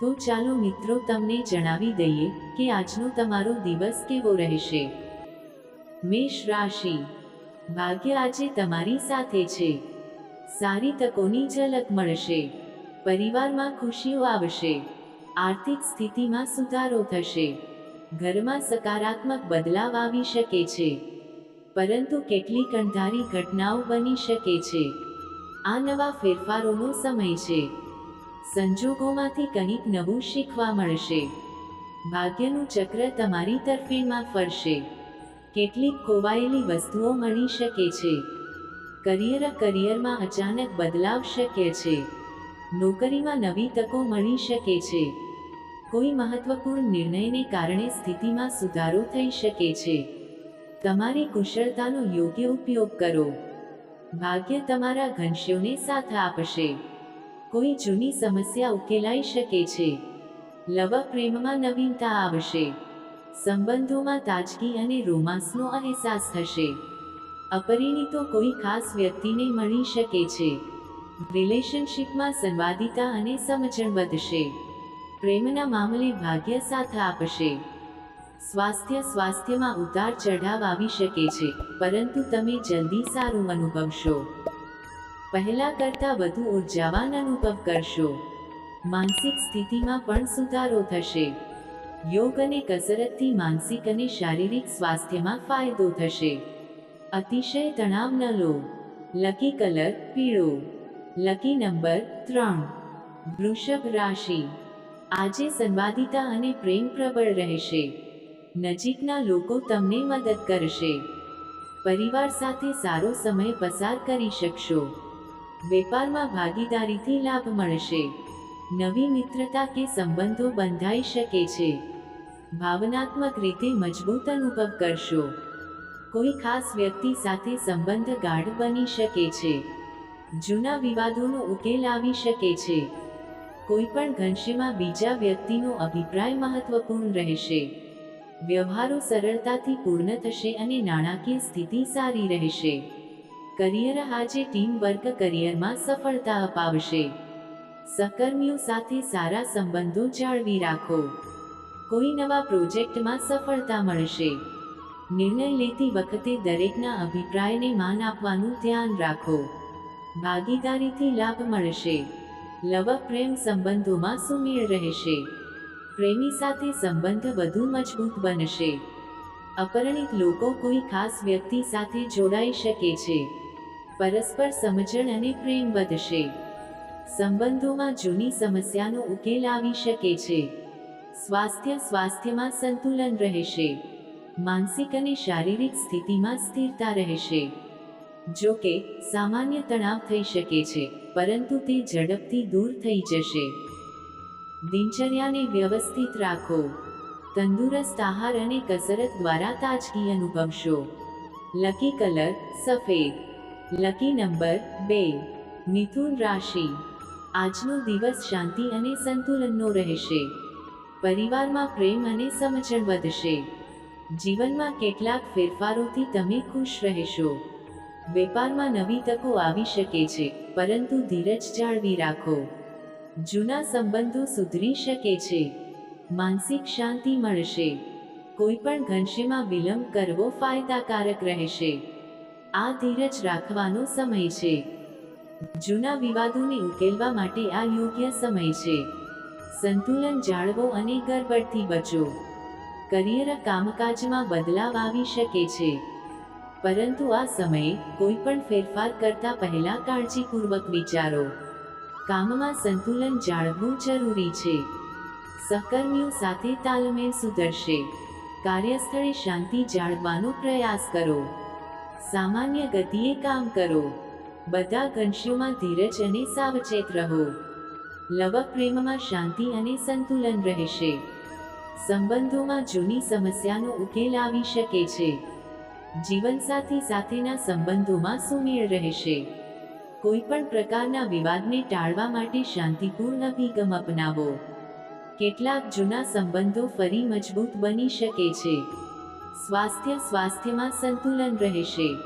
તો ચાલો મિત્રો તમને જણાવી દઈએ કે આજનો તમારો દિવસ કેવો રહેશે. મેષ રાશિ. ભાગ્ય આજે તમારી સાથે છે. સારી તકોની ઝલક મળશે. પરિવારમાં ખુશીઓ આવશે. આર્થિક સ્થિતિમાં સુધારો થશે. ઘરમાં સકારાત્મક બદલાવ આવી શકે છે. પરંતુ કેટલીક અણધારી ઘટનાઓ બની શકે છે. આ નવા ફેરફારોનો સમય છે. સંજોગોમાંથી કંઈક નવું શીખવા મળશે. ભાગ્યનું ચક્ર તમારી તરફેણમાં ફરશે. કેટલીક ખોવાયેલી વસ્તુઓ મળી શકે છે. કરિયર કરિયરમાં અચાનક બદલાવ શક્ય છે. નોકરીમાં નવી તકો મળી શકે છે. કોઈ મહત્વપૂર્ણ નિર્ણયને કારણે સ્થિતિમાં સુધારો થઈ શકે છે. તમારી કુશળતાનો યોગ્ય ઉપયોગ કરો. ભાગ્ય તમારા ઘનશ્યોને સાથ આપશે. કોઈ જૂની સમસ્યા ઉકેલાઈ શકે છે. લવ પ્રેમમાં નવીનતા આવશે. સંબંધોમાં તાજગી અને રોમાંસનો અહેસાસ થશે. અપરિણીતો કોઈ ખાસ વ્યક્તિને મળી શકે છે. રિલેશનશિપમાં સંવાદિતા અને સમજણ વધશે. પ્રેમના મામલે ભાગ્ય સાથ આપશે. સ્વાસ્થ્ય સ્વાસ્થ્યમાં ઉતાર ચઢાવ આવી શકે છે, પરંતુ તમે જલ્દી સારું અનુભવશો. પહેલા કરતાં વધુ ઉર્જાવાન અનુભવ કરશો. માનસિક સ્થિતિમાં પણ સુધારો થશે. યોગ અને કસરતથી માનસિક અને શારીરિક સ્વાસ્થ્યમાં ફાયદો થશે. અતિશય તણાવ ન લો. લકી કલર પીળો. લકી નંબર ત્રણ. વૃષભ રાશિ. આજે સંવાદિતા અને પ્રેમ પ્રબળ રહેશે. નજીકના લોકો તમને મદદ કરશે. પરિવાર સાથે સારો સમય પસાર કરી શકશો. વેપારમાં ભાગીદારીથી લાભ મળશે. નવી મિત્રતા કે સંબંધો બંધાઈ શકે છે. ભાવનાત્મક રીતે મજબૂત અનુભવ કરશો. કોઈ ખાસ વ્યક્તિ સાથે સંબંધ ગાઢ બની શકે છે. જૂના વિવાદોનો ઉકેલ આવી શકે છે. કોઈ પણ ઘનશ્યમાં બીજા વ્યક્તિનો અભિપ્રાય મહત્વપૂર્ણ રહેશે. વ્યવહારો સરળતાથી પૂર્ણ થશે અને નાણાકીય સ્થિતિ સારી રહેશે. કરિયર આજે ટીમ વર્ક કરિયરમાં સફળતા અપાવશે. સહકર્મીઓ સાથે સારા સંબંધો જાળવી રાખો. કોઈ નવા પ્રોજેક્ટમાં સફળતા મળશે. નિર્ણય લેતી વખતે દરેકના અભિપ્રાયને માન આપવાનું ધ્યાન રાખો. ભાગીદારીથી લાભ મળશે. લવ પ્રેમ સંબંધોમાં સુમેળ રહેશે. પ્રેમી સાથે સંબંધ વધુ મજબૂત બનશે. અપરિણિત લોકો કોઈ ખાસ વ્યક્તિ સાથે જોડાઈ શકે છે. પરસ્પર સમજણ અને પ્રેમ વધશે. સંબંધોમાં જૂની સમસ્યાનો ઉકેલ આવી શકે છે. સ્વાસ્થ્ય સ્વાસ્થ્યમાં સંતુલન રહેશે. માનસિક અને શારીરિક સ્થિતિમાં સ્થિરતા રહેશે. જો કે, સામાન્ય તણાવ થઈ શકે છે, પરંતુ તે ઝડપથી દૂર થઈ જશે. દિનચર્યાને વ્યવસ્થિત રાખો. તંદુરસ્ત આહાર અને કસરત દ્વારા તાજગી અનુભવશો. લકી કલર, સફેદ. લકી નંબર બે. મિથુન રાશિ. આજનો દિવસ શાંતિ અને સંતુલનનો રહેશે. પરિવારમાં પ્રેમ અને સમજણ વધશે. જીવનમાં કેટલાક ફેરફારોથી તમે ખુશ રહેશો. વેપારમાં નવી તકો આવી શકે છે, પરંતુ ધીરજ જાળવી રાખો. જૂના સંબંધો સુધરી શકે છે. માનસિક શાંતિ મળશે. કોઈ પણ ઘનશ્યમાં વિલંબ કરવો ફાયદાકારક રહેશે. આ ધીરજ રાખવાનો સમય છે. જૂના વિવાદોને ઉકેલવા માટે આ યોગ્ય સમય છે. સંતુલન જાળવો અને ગરબડથી બચો. કરિયર કામકાજમાં બદલાવ આવી શકે છે. પરંતુ આ સમયે કોઈ પણ ફેરફાર કરતા પહેલા કાળજીપૂર્વક વિચારો. કામમાં સંતુલન જાળવવું જરૂરી છે. સહકર્મીઓ સાથે તાલમેલ સુધરશે. કાર્યસ્થળે શાંતિ જાળવવાનો પ્રયાસ કરો. સામાન્ય ગતિએ કામ કરો. બધા ઘંશીઓમાં ધીરજ અને સાવચેત રહો. લવ પ્રેમમાં શાંતિ અને સંતુલન રહેશે. સંબંધોમાં જૂની સમસ્યાનો ઉકેલ આવી શકે છે. જીવનસાથી સાથેના સંબંધોમાં સુમેળ રહેશે. કોઈપણ પ્રકારના વિવાદને ટાળવા માટે શાંતિપૂર્ણ અભિગમ અપનાવો. કેટલાક જૂના સંબંધો ફરી મજબૂત બની શકે છે. સ્વાસ્થ્ય સ્વાસ્થ્યમાં સંતુલન રહેશે.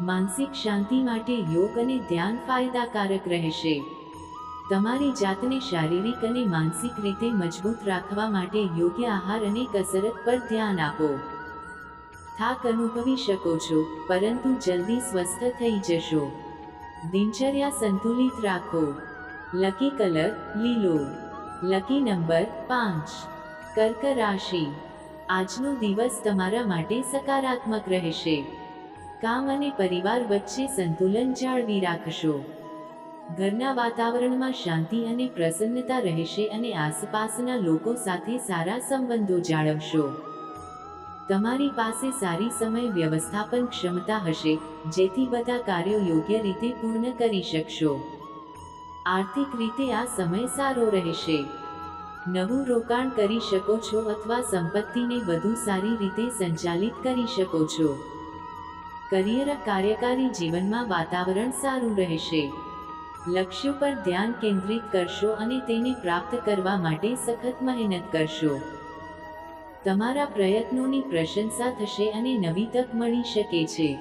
માનસિક શાંતિ માટે યોગ અને ધ્યાન ફાયદાકારક રહેશે. તમારી જાતને શારીરિક અને માનસિક રીતે મજબૂત રાખવા માટે યોગ્ય આહાર અને કસરત પર ધ્યાન આપો. થાક અનુભવી શકો છો, પરંતુ જલ્દી સ્વસ્થ થઈ જશો. દિનચર્યા સંતુલિત રાખો. લકી કલર, લીલો. લકી નંબર, પાંચ. કર્ક રાશિ. આજનો દિવસ તમારા માટે સકારાત્મક રહેશે. કામ અને પરિવાર વચ્ચે સંતુલન જાળવી રાખશો. ઘરના વાતાવરણમાં શાંતિ અને પ્રસન્નતા રહેશે અને આસપાસના લોકો સાથે સારા સંબંધો જાળવશો. તમારી પાસે સારી સમય વ્યવસ્થાપન ક્ષમતા હશે, જેથી બધા કાર્યો યોગ્ય રીતે પૂર્ણ કરી શકશો. આર્થિક રીતે આ સમય સારો રહેશે. નવું રોકાણ કરી શકો છો અથવા સંપત્તિને વધુ સારી રીતે સંચાલિત કરી શકો છો. કરિયર કાર્યકારી જીવનમાં વાતાવરણ સારું રહેશે. લક્ષ્યો પર ધ્યાન કેન્દ્રિત કરશો અને તેને પ્રાપ્ત કરવા માટે સખત મહેનત કરશો. તમારા પ્રયત્નોની પ્રશંસા થશે અને નવી તક મળી શકે છે.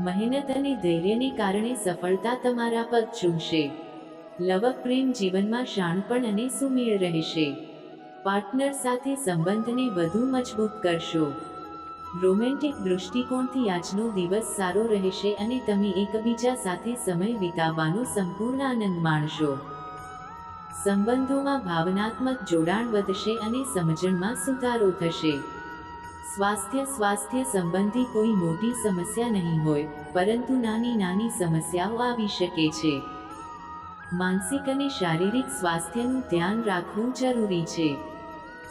મહેનત અને ધૈર્યને કારણે સફળતા તમારા પગ ચૂમશે. લવ પ્રેમ જીવનમાં શાણપણ અને સુમેળ રહેશે. પાર્ટનર સાથે સંબંધને વધુ મજબૂત કરશો. રોમેન્ટિક દૃષ્ટિકોણથી આજનો દિવસ સારો રહેશે અને તમે એકબીજા સાથે સમય વિતાવવાનો સંપૂર્ણ આનંદ માણશો. સંબંધોમાં ભાવનાત્મક જોડાણ વધશે અને સમજણમાં સુધારો થશે. સ્વાસ્થ્ય સ્વાસ્થ્ય સંબંધી કોઈ મોટી સમસ્યા નહીં હોય, પરંતુ નાની નાની સમસ્યાઓ આવી શકે છે. માનસિક અને શારીરિક સ્વાસ્થ્યનું ધ્યાન રાખવું જરૂરી છે.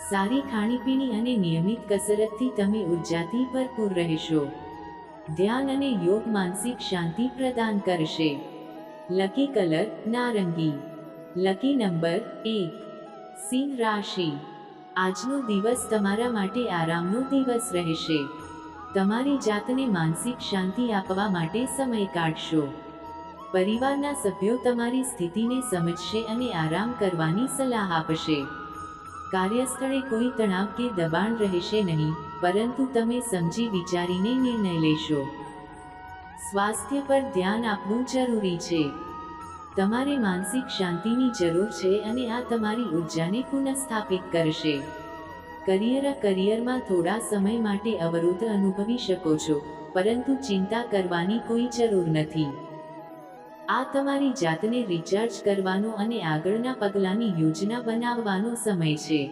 સારી ખાણીપીણી અને નિયમિત કસરતથી તમે ઉર્જાથી ભરપૂર રહેશો. ધ્યાન અને યોગ માનસિક શાંતિ પ્રદાન કરશે. લકી કલર, નારંગી. લકી નંબર, એક. સિંહ રાશિ. આજનો દિવસ તમારા માટે આરામનો દિવસ રહેશે. તમારી જાતને માનસિક શાંતિ આપવા માટે સમય કાઢશો. પરિવારના સભ્યો તમારી સ્થિતિને સમજશે અને આરામ કરવાની સલાહ આપશે. કાર્યસ્થળે કોઈ તણાવ કે દબાણ રહેશે નહીં, પરંતુ તમે સમજી વિચારીને નિર્ણય લેશો. સ્વાસ્થ્ય પર ધ્યાન આપવું જરૂરી છે. તમારે માનસિક શાંતિની જરૂર છે અને આ તમારી ઉર્જાને પુનઃસ્થાપિત કરશે. કરિયર કરિયરમાં થોડા સમય માટે અવરોધ અનુભવી શકો છો, પરંતુ ચિંતા કરવાની કોઈ જરૂર નથી. આ તમારી જાતને રિચાર્જ કરવાનો અને આગળના પગલાંની યોજના બનાવવાનો સમય છે.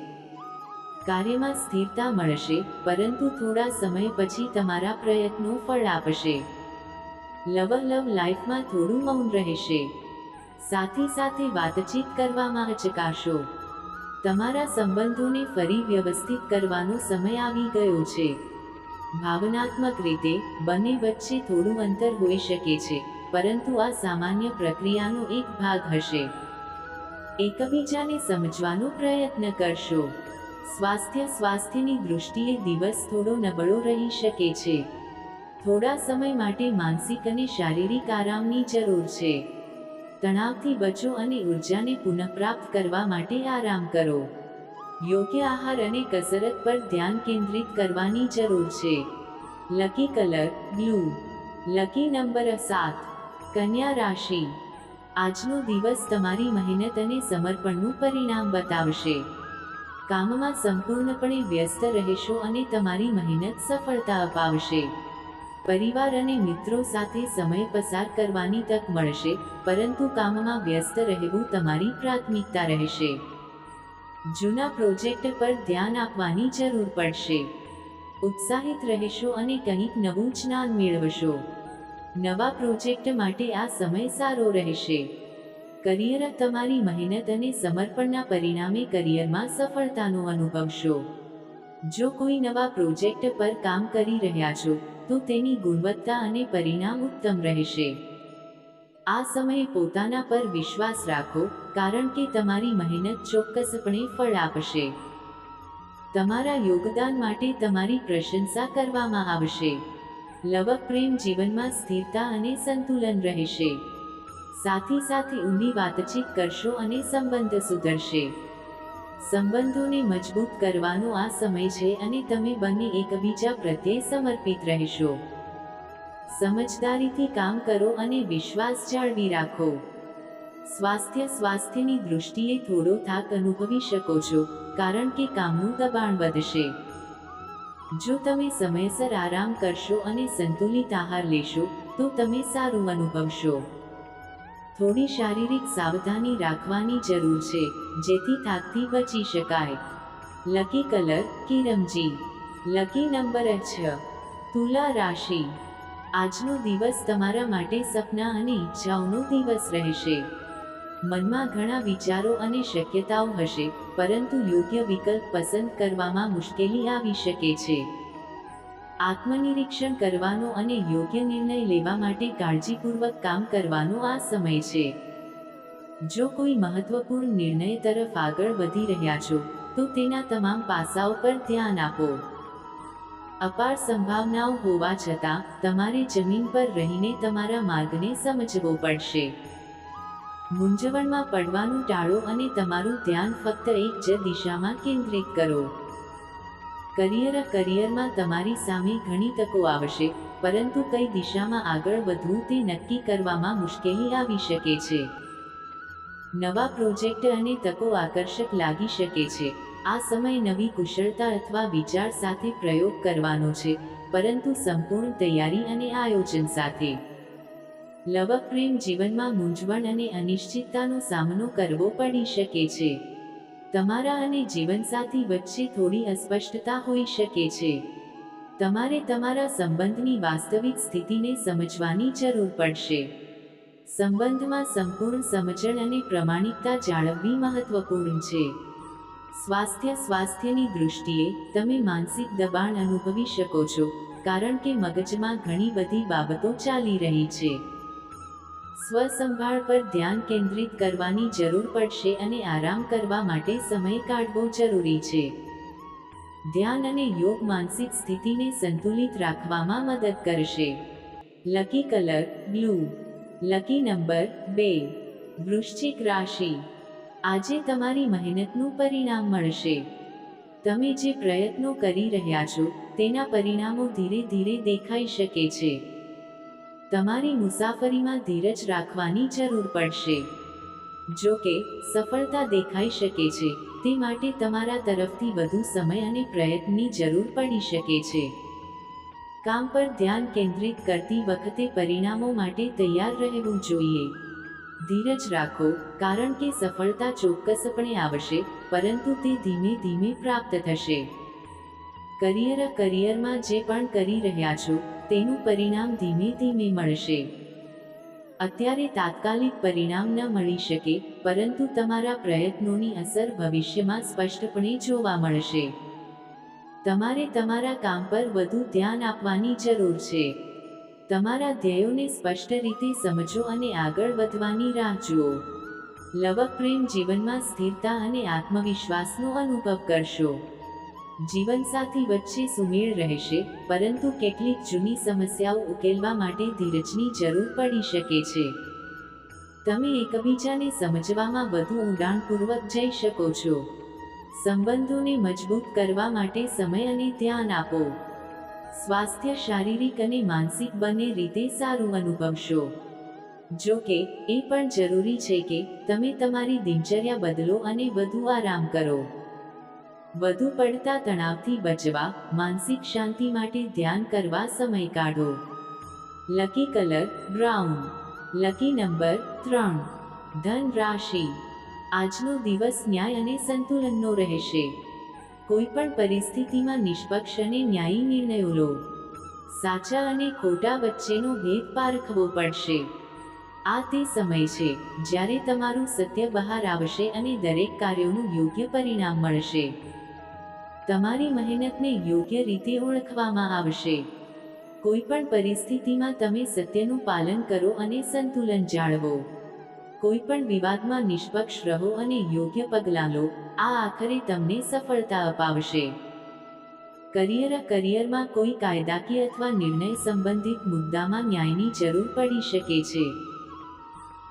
કાર્યમાં સ્થિરતા મળશે, પરંતુ થોડા સમય પછી તમારા પ્રયત્નો ફળ આપશે. લવ લવ લાઈફમાં થોડું મૌન રહેશે. સાથે સાથે વાતચીત કરવામાં અચકાશો. તમારા સંબંધોને ફરી વ્યવસ્થિત કરવાનો સમય આવી ગયો છે. ભાવનાત્મક રીતે, બંને વચ્ચે થોડું અંતર હોઈ શકે છે. પરંતુ આ સામાન્ય પ્રક્રિયાનો એક ભાગ હશે. એકબીજાને સમજવાનો પ્રયત્ન કરશો. સ્વાસ્થ્ય સ્વાસ્થ્યની દૃષ્ટિએ દિવસ થોડો નબળો રહી શકે છે. થોડા સમય માટે માનસિક અને શારીરિક આરામની જરૂર છે. તણાવથી બચો અને ઉર્જાને પુનઃપ્રાપ્ત કરવા માટે આરામ કરો. યોગ્ય આહાર અને કસરત પર ધ્યાન કેન્દ્રિત કરવાની જરૂર છે. Lucky colour blue lucky number સાત કન્યા રાશિ. આજનો દિવસ તમારી મહેનત અને સમર્પણનું પરિણામ બતાવશે. કામમાં સંપૂર્ણપણે વ્યસ્ત રહેશો અને તમારી મહેનત સફળતા અપાવશે. પરિવાર અને મિત્રો સાથે સમય પસાર કરવાની તક મળશે, પરંતુ કામમાં વ્યસ્ત રહેવું તમારી પ્રાથમિકતા રહેશે. જૂના પ્રોજેક્ટ પર ધ્યાન આપવાની જરૂર પડશે. ઉત્સાહિત રહેશો અને કંઈક નવું જ્ઞાન મેળવશો. નવા પ્રોજેક્ટ માટે આ સમય સારો રહેશે. કરિયર તમારી મહેનત અને સમર્પણના પરિણામે કરિયરમાં સફળતાનો અનુભવશો. જો કોઈ નવા પ્રોજેક્ટ પર કામ કરી રહ્યા છો, તો તેની ગુણવત્તા અને પરિણામ ઉત્તમ રહેશે. આ સમયે પોતાના પર વિશ્વાસ રાખો, કારણ કે તમારી મહેનત ચોક્કસપણે ફળ આપશે. તમારા યોગદાન માટે તમારી પ્રશંસા કરવામાં આવશે. લવ પ્રેમ જીવનમાં સ્થિરતા અને સંતુલન રહેશે. સાથી સાથે ઊંડી વાતચીત કરશો અને સંબંધ સુધરશે. સંબંધોને મજબૂત કરવાનો આ સમય છે અને તમે બંને એકબીજા પ્રત્યે સમર્પિત રહેશો. સમજદારીથી કામ કરો અને વિશ્વાસ જાળવી રાખો. સ્વાસ્થ્ય સ્વાસ્થ્યની દૃષ્ટિએ થોડો થાક અનુભવી શકો છો, કારણ કે કામનું દબાણ વધશે. જો તમે સમયસર આરામ કરશો અને સંતુલિત આહાર લેશો, તો તમે સારું અનુભવશો. થોડી શારીરિક સાવધાની રાખવાની જરૂર છે, જેથી થાકથી બચી શકાય. લકી કલર કિરમજી. લકી નંબર છ તુલા રાશિ. આજનો દિવસ તમારા માટે સપના અને ઈચ્છાઓનો દિવસ રહેશે. મનમાં ઘણા વિચારો અને શક્યતાઓ હશે, પરંતુ યોગ્ય વિકલ્પ પસંદ કરવામાં મુશ્કેલી આવી શકે છે. આત્મનિરીક્ષણ કરવાનો અને યોગ્ય નિર્ણય લેવા માટે કાળજીપૂર્વક કામ કરવાનો આ સમય છે. જો કોઈ મહત્વપૂર્ણ નિર્ણય તરફ આગળ વધી રહ્યા છો, તો તેના તમામ પાસાઓ પર ધ્યાન આપો. અપાર સંભાવનાઓ હોવા છતાં, તમારે જમીન પર રહીને તમારા માર્ગને સમજવો પડશે. મૂંઝવણમાં પડવાનું ટાળો અને તમારું ધ્યાન ફક્ત એક જ દિશામાં કેન્દ્રિત કરો. કરિયર, કરિયરમાં તમારી સામે ઘણી તકો આવશે, પરંતુ કઈ દિશામાં આગળ વધવું તે નક્કી કરવામાં મુશ્કેલી આવી શકે છે. નવા પ્રોજેક્ટ અને તકો આકર્ષક લાગી શકે છે. આ સમય નવી કુશળતા અથવા વિચાર સાથે પ્રયોગ કરવાનો છે, પરંતુ સંપૂર્ણ તૈયારી અને આયોજન સાથે. લવ પ્રેમ જીવનમાં મૂંઝવણ અને અનિશ્ચિતતાનો સામનો કરવો પડી શકે છે. તમારા અને જીવનસાથી વચ્ચે થોડી અસ્પષ્ટતા હોઈ શકે છે. તમારે તમારા સંબંધની વાસ્તવિક સ્થિતિને સમજવાની જરૂર પડશે. સંબંધમાં સંપૂર્ણ સમજણ અને પ્રમાણિકતા જાળવવી મહત્વપૂર્ણ છે. સ્વાસ્થ્ય સ્વાસ્થ્યની દૃષ્ટિએ તમે માનસિક દબાણ અનુભવી શકો છો, કારણ કે મગજમાં ઘણી બધી બાબતો ચાલી રહી છે. સ્વસંભાળ પર ધ્યાન કેન્દ્રિત કરવાની જરૂર પડશે અને આરામ કરવા માટે સમય કાઢવો જરૂરી છે. ધ્યાન અને યોગ માનસિક સ્થિતિને સંતુલિત રાખવામાં મદદ કરશે. Lucky colour, blue. Lucky number, બે. વૃશ્ચિક રાશિ. આજે તમારી મહેનતનું પરિણામ મળશે. તમે જે પ્રયત્નો કરી રહ્યા છો, તેના પરિણામો ધીરે ધીરે દેખાઈ શકે છે. તમારી મુસાફરીમાં ધીરજ રાખવાની જરૂર પડશે. જો કે, સફળતા દેખાઈ શકે છે, તે માટે તમારા તરફથી વધુ સમય અને પ્રયત્નની જરૂર પડી શકે છે. કામ પર ધ્યાન કેન્દ્રિત કરતી વખતે પરિણામો માટે તૈયાર રહેવું જોઈએ. ધીરજ રાખો, કારણ કે સફળતા ચોક્કસપણે આવશે, પરંતુ તે ધીમે ધીમે પ્રાપ્ત થશે. કરિયર, કરિયરમાં જે પણ કરી રહ્યા છો તેનું પરિણામ ધીમે ધીમે મળશે. અત્યારે તાત્કાલિક પરિણામ ન મળી શકે, પરંતુ તમારા પ્રયત્નોની અસર ભવિષ્યમાં સ્પષ્ટપણે જોવા મળશે. તમારે તમારા કામ પર વધુ ધ્યાન આપવાની જરૂર છે. તમારા ધ્યેયોને સ્પષ્ટ રીતે સમજો અને આગળ વધવાની રાહ જુઓ. લવ પ્રેમ જીવનમાં સ્થિરતા અને આત્મવિશ્વાસનો અનુભવ કરશો. જીવનસાથી વચ્ચે સુમેળ રહેશે, પરંતુ કેટલીક જૂની સમસ્યાઓ ઉકેલવા માટે ધીરજની જરૂર પડી શકે છે. તમે એકબીજાને સમજવામાં વધુ ઊંડાણપૂર્વક જઈ શકો છો. સંબંધોને મજબૂત કરવા માટે સમય અને ધ્યાન આપો. સ્વાસ્થ્ય શારીરિક અને માનસિક બંને રીતે સારું અનુભવશો. જો કે, એ પણ જરૂરી છે કે તમે તમારી દિનચર્યા બદલો અને વધુ આરામ કરો. વધુ પડતા તણાવથી બચવા, માનસિક શાંતિ માટે ધ્યાન કરવા સમય કાઢો. Lucky colour brown lucky number ત્રણ. ધન રાશિ આજનો દિવસ ન્યાય અને સંતુલનનો રહેશે. કોઈ પણ પરિસ્થિતિમાં નિષ્પક્ષ અને ન્યાયી નિર્ણયો લો. સાચા અને ખોટા વચ્ચેનો ભેદ પારખવો પડશે. આ તે સમય છે, જ્યારે તમારું સત્ય બહાર આવશે અને દરેક કાર્યોનું યોગ્ય પરિણામ મળશે. તમારી મહેનતને યોગ્ય રીતે ઓળખવામાં આવશે. કોઈ પણ પરિસ્થિતિમાં તમે સત્યનું પાલન કરો અને સંતુલન જાળવો. કોઈ પણ વિવાદમાં નિષ્પક્ષ રહો અને યોગ્ય પગલાં લો, આ આખરે તમને સફળતા અપાવશે. કરિયર, કરિયરમાં કોઈ કાયદાકીય અથવા નિર્ણય સંબંધિત મુદ્દામાં ન્યાયની જરૂર પડી શકે છે.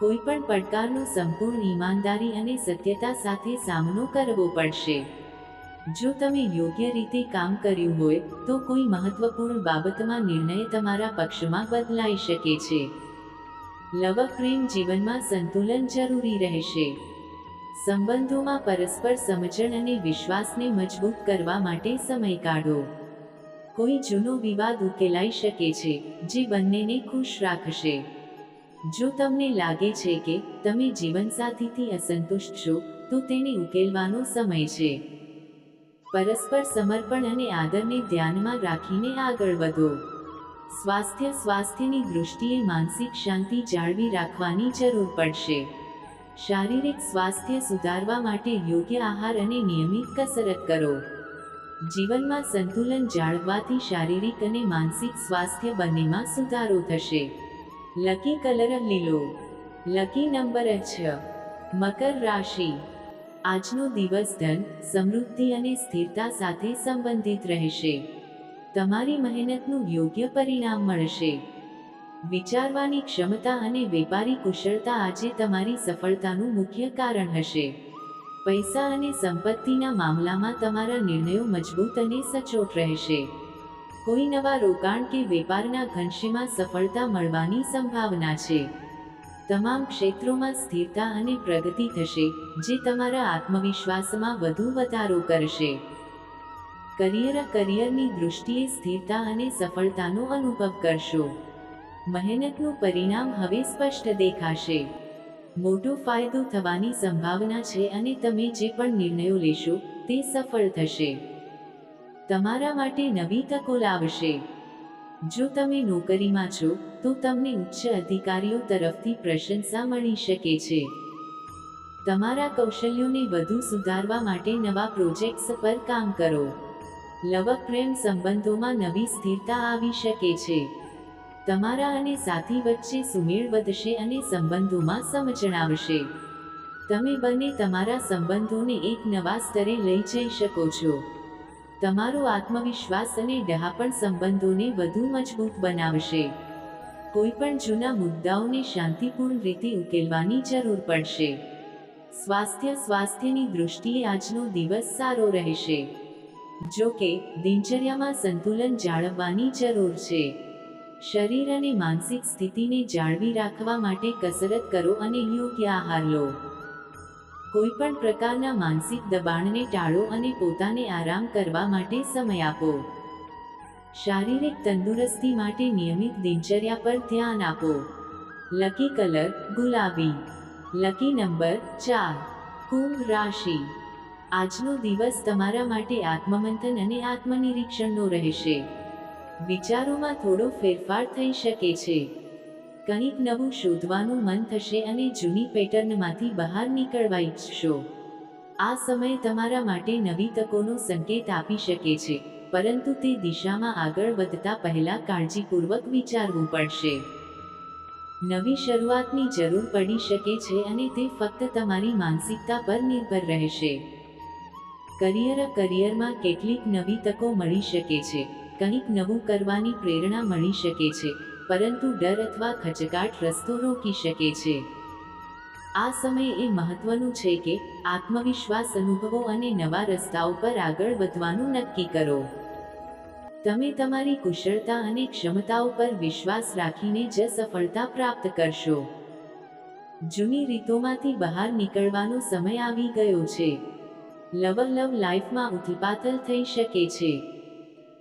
કોઈ પણ પડકારનો સંપૂર્ણ ઈમાનદારી અને સત્યતા સાથે સામનો કરવો પડશે. જો તમે યોગ્ય રીતે કામ કર્યું હોય, તો કોઈ મહત્વપૂર્ણ બાબતમાં નિર્ણય તમારા પક્ષમાં બદલાઈ શકે છે. લવ પ્રેમ જીવનમાં સંતુલન જરૂરી રહેશે. સંબંધોમાં પરસ્પર સમજણ અને વિશ્વાસને મજબૂત કરવા માટે સમય કાઢો. કોઈ જૂનો વિવાદ ઉકેલાઈ શકે છે, જે બંનેને ખુશ રાખશે. જો તમને લાગે છે કે તમે જીવનસાથીથી અસંતુષ્ટ છો, તો તેને ઉકેલવાનો સમય છે. પરસ્પર સમર્પણ અને આદરને ધ્યાનમાં રાખીને આગળ વધો. સ્વાસ્થ્ય સ્વાસ્થ્યની દૃષ્ટિએ માનસિક શાંતિ જાળવી રાખવાની જરૂર પડશે. શારીરિક સ્વાસ્થ્ય સુધારવા માટે યોગ્ય આહાર અને નિયમિત કસરત કરો. જીવનમાં સંતુલન જાળવવાથી શારીરિક અને માનસિક સ્વાસ્થ્ય બંનેમાં સુધારો થશે. લકી કલર લીલો લકી નંબર છ મકર રાશિ આજનો દિવસ ધન, સમૃદ્ધિ અને સ્થિરતા સાથે સંબંધિત રહેશે. તમારી મહેનતનું યોગ્ય પરિણામ મળશે. વિચારવાની ક્ષમતા અને વેપારી કુશળતા આજે તમારી સફળતાનું મુખ્ય કારણ હશે. પૈસા અને સંપત્તિના મામલામાં તમારા નિર્ણયો મજબૂત અને સચોટ રહેશે. કોઈ નવા રોકાણ કે વેપારના ઘનશીમાં સફળતા મળવાની સંભાવના છે. તમામ ક્ષેત્રોમાં સ્થિરતા અને પ્રગતિ થશે, જે તમારા આત્મવિશ્વાસમાં વધુ વધારો કરશે. કરિયર કરિયરની દૃષ્ટિએ સ્થિરતા અને સફળતાનો અનુભવ કરશો. મહેનતનું પરિણામ હવે સ્પષ્ટ દેખાશે. મોટો ફાયદો થવાની સંભાવના છે અને તમે જે પણ નિર્ણયો લેશો, તે સફળ થશે. તમારા માટે નવી તકો લાવશે. જો તમે નોકરીમાં છો, તો તમને ઉચ્ચ અધિકારીઓ તરફથી પ્રશંસા મળી શકે છે. તમારા કૌશલ્યોને વધુ સુધારવા માટે નવા પ્રોજેક્ટ્સ પર કામ કરો. લવક પ્રેમ સંબંધોમાં નવી સ્થિરતા આવી શકે છે. તમારા અને સાથી વચ્ચે સુમેળ વધશે અને સંબંધોમાં સમજણ આવશે તમે બંને તમારા સંબંધોને એક નવા સ્તરે લઈ જઈ શકો છો. તમારો આત્મવિશ્વાસ અને ડહાપણ સંબંધોને વધુ મજબૂત બનાવશે. કોઈપણ જૂના મુદ્દાઓને શાંતિપૂર્ણ રીતે ઉકેલવાની જરૂર પડશે. સ્વાસ્થ્ય સ્વાસ્થ્યની દૃષ્ટિએ આજનો દિવસ સારો રહેશે. જો કે, દિનચર્યામાં સંતુલન જાળવવાની જરૂર છે. શરીર અને માનસિક સ્થિતિને જાળવી રાખવા માટે કસરત કરો અને યોગ્ય આહાર લો. કોઈ પણ પ્રકારના માનસિક દબાણને ટાળો અને પોતાને આરામ કરવા માટે સમય આપો. શારીરિક તંદુરસ્તી માટે નિયમિત દિનચર્યા પર ધ્યાન આપો. લકી કલર ગુલાબી. લકી નંબર ચાર. કુંભ રાશિ. આજનો દિવસ તમારા માટે આત્મમંથન અને આત્મનિરીક્ષણનો રહેશે. વિચારોમાં થોડો ફેરફાર થઈ શકે છે. કંઈક નવું શોધવાનું મન થશે અને જૂની પેટર્નમાંથી બહાર નીકળવા ઈચ્છશો આ સમય તમારા માટે નવી તકોનો સંકેત આપી શકે છે, પરંતુ તે દિશામાં આગળ વધતા પહેલા કાળજીપૂર્વક વિચારવું પડશે. નવી શરૂઆતની જરૂર પડી શકે છે અને તે ફક્ત તમારી માનસિકતા પર નિર્ભર રહેશે. કરિયર, કરિયરમાં કેટલીક નવી તકો મળી શકે છે, કંઈક નવું કરવાની પ્રેરણા મળી શકે છે પરંતુ ડર અથવા ખચકાટ રસ્તો રોકી શકે છે. આ સમય એ મહત્વનું છે કે આત્મવિશ્વાસ અનુભવો અને નવા રસ્તાઓ પર આગળ વધવાનું નક્કી કરો. તમે તમારી કુશળતા અને ક્ષમતાઓ પર વિશ્વાસ રાખીને જ સફળતા પ્રાપ્ત કરશો. જૂની રીતોમાંથી બહાર નીકળવાનો સમય આવી ગયો છે. લવ લવ લાઈફમાં ઉથલપાથલ થઈ શકે છે.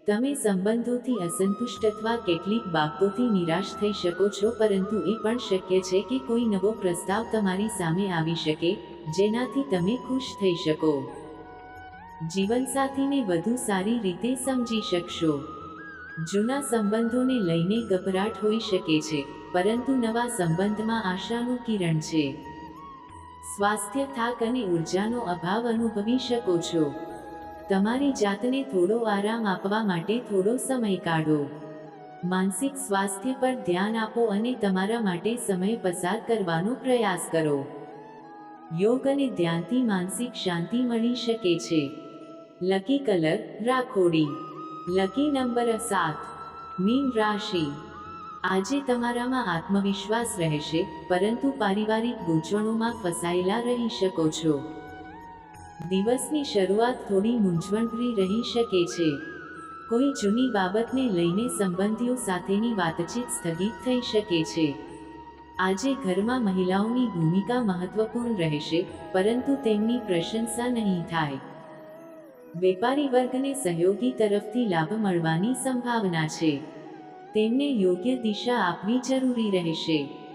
તમે સંબંધોથી અસંતુષ્ટ અથવા કેટલીક બાબતોથી નિરાશ થઈ શકો છો, પરંતુ એ પણ શક્ય છે કે કોઈ નવો પ્રસ્તાવ તમારી સામે આવી શકે, જેનાથી તમે ખુશ થઈ શકો. જીવનસાથીને વધુ સારી રીતે સમજી શકશો. જૂના સંબંધોને લઈને ગભરાટ હોઈ શકે છે, પરંતુ નવા સંબંધમાં આશાનું કિરણ છે. સ્વાસ્થ્ય થાક અને ઉર્જાનો અભાવ અનુભવી શકો છો. તમારી જાતને થોડો આરામ આપવા માટે થોડો સમય કાઢો. માનસિક સ્વાસ્થ્ય પર ધ્યાન આપો અને તમારા માટે સમય પસાર કરવાનો પ્રયાસ કરો. યોગ અને ધ્યાનથી માનસિક શાંતિ મળી શકે છે. લકી કલર રાખોડી. લકી નંબર સાત. મીન રાશિ. આજે તમારામાં આત્મવિશ્વાસ રહેશે, પરંતુ પારિવારિક ગૂંચવણોમાં ફસાયેલા રહી શકો છો. દિવસની શરૂઆત થોડી મૂંઝવણભરી રહી શકે છે. કોઈ જૂની બાબતને લઈને સંબંધીઓ સાથેની વાતચીત સ્થગિત થઈ શકે છે. આજે ઘરમાં મહિલાઓની ભૂમિકા મહત્વપૂર્ણ રહેશે, પરંતુ તેમની પ્રશંસા નહીં થાય. વેપારી વર્ગને સહયોગી તરફથી લાભ મળવાની સંભાવના છે. તેમને યોગ્ય દિશા આપવી જરૂરી રહેશે.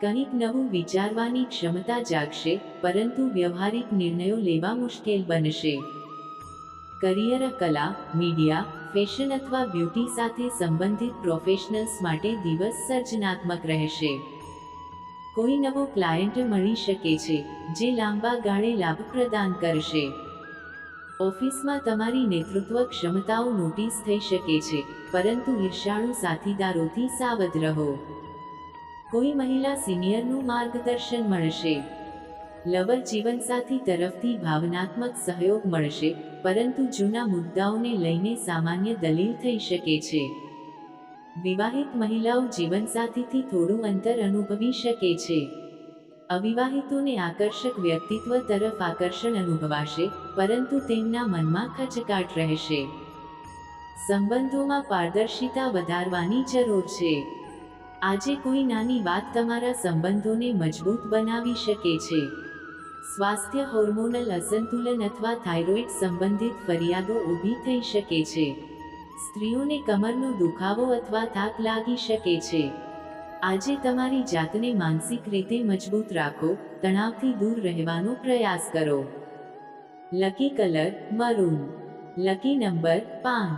કંઈક નવું વિચારવાની ક્ષમતા જાગશે, પરંતુ વ્યવહારિક નિર્ણયો લેવા મુશ્કેલ બનશે. કરિયર, કલા, મીડિયા, ફેશન અથવા બ્યુટી સાથે સંબંધિત પ્રોફેશનલ્સ માટે દિવસ સર્જનાત્મક રહેશે. કોઈ નવો ક્લાયન્ટ મળી શકે છે, જે લાંબા ગાળે લાભ પ્રદાન કરશે. ઓફિસમાં તમારી નેતૃત્વ ક્ષમતાઓ નોટિસ થઈ શકે છે, પરંતુ ઈર્ષાળુ સાથીદારોથી સાવધ રહો. કોઈ મહિલા સિનિયરનું માર્ગદર્શન મળશે. લવર જીવનસાથી તરફથી ભાવનાત્મક સહયોગ મળશે, પરંતુ જૂના મુદ્દાઓને લઈને સામાન્ય દલીલ થઈ શકે છે. વિવાહિત મહિલાઓ જીવનસાથીથી થોડું અંતર અનુભવી શકે છે. અવિવાહિતોને આકર્ષક વ્યક્તિત્વ તરફ આકર્ષણ અનુભવાશે, પરંતુ તેમના મનમાં ખચકાટ રહેશે. સંબંધોમાં પારદર્શિતા વધારવાની જરૂર છે. આજે કોઈ નાની વાત તમારા સંબંધોને મજબૂત બનાવી શકે છે. સ્વાસ્થ્ય હોર્મોનલ અસંતુલન અથવા થાઇરોઇડ સંબંધિત ફરિયાદો ઊભી થઈ શકે છે. સ્ત્રીઓને કમરનો દુખાવો અથવા થાક લાગી શકે છે. આજે તમારી જાતને માનસિક રીતે મજબૂત રાખો, તણાવથી દૂર રહેવાનો પ્રયાસ કરો. Lucky colour, maroon. Lucky number, પાંચ.